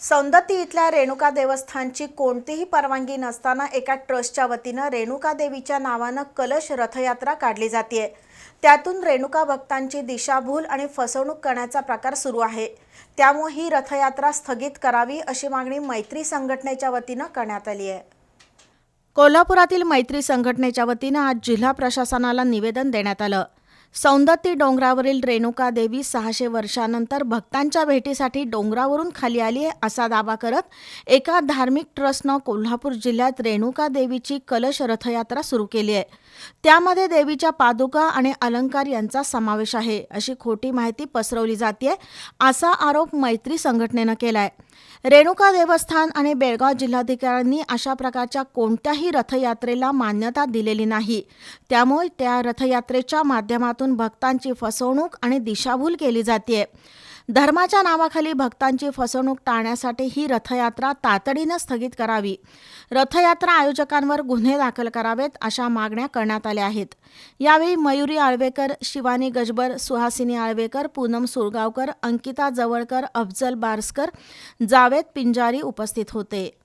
सौंदत्ती इथल्या रेणुका देवस्थानची कोणतीही परवानगी नसताना एका ट्रस्टच्या वतीनं रेणुका देवीच्या नावानं कलश रथयात्रा काढली जाते त्यातून रेणुका भक्तांची दिशाभूल आणि फसवणूक करण्याचा प्रकार सुरू आहे. त्यामुळे ही रथयात्रा स्थगित करावी अशी मागणी मैत्री संघटनेच्या वतीनं करण्यात आली आहे. कोल्हापुरातील मैत्री संघटनेच्या वतीनं आज जिल्हा प्रशासनाला निवेदन देण्यात आलं. सौंदत्ती डोंगरावरील रेणुका देवी सहाशे वर्षानंतर भक्तांच्या भेटीसाठी डोंगरावरून खाली आली आहे असा दावा करत एका धार्मिक ट्रस्टनं कोल्हापूर जिल्ह्यात रेणुका देवीची कलश रथयात्रा सुरू केली आहे. त्यामध्ये देवीच्या पादुका आणि अलंकार यांचा समावेश आहे अशी खोटी माहिती पसरवली जाते असा आरोप मैत्री संघटनेनं केला आहे रेणुका देवस्थान आणि बेळगाव जिल्हाधिकाऱ्यांनी अशा प्रकारच्या कोणत्याही रथयात्रेला मान्यता दिलेली नाही. त्यामुळे त्या रथयात्रेच्या माध्यमातून भक्तांची फसवणूक आणि दिशाभूल केली जाते धर्माच्या नावाखाली भक्तांची फसवणूक टाळण्यासाठी ही रथयात्रा तातडीनं स्थगित करावी. रथयात्रा आयोजकांवर गुन्हे दाखल करावेत अशा मागण्या करण्यात आल्या आहेत. यावेळी मयुरी आळवेकर शिवानी गजबर सुहासिनी आळवेकर पूनम सुरगावकर अंकिता जवळकर अफजल बारसकर जावेद पिंजारी उपस्थित होते.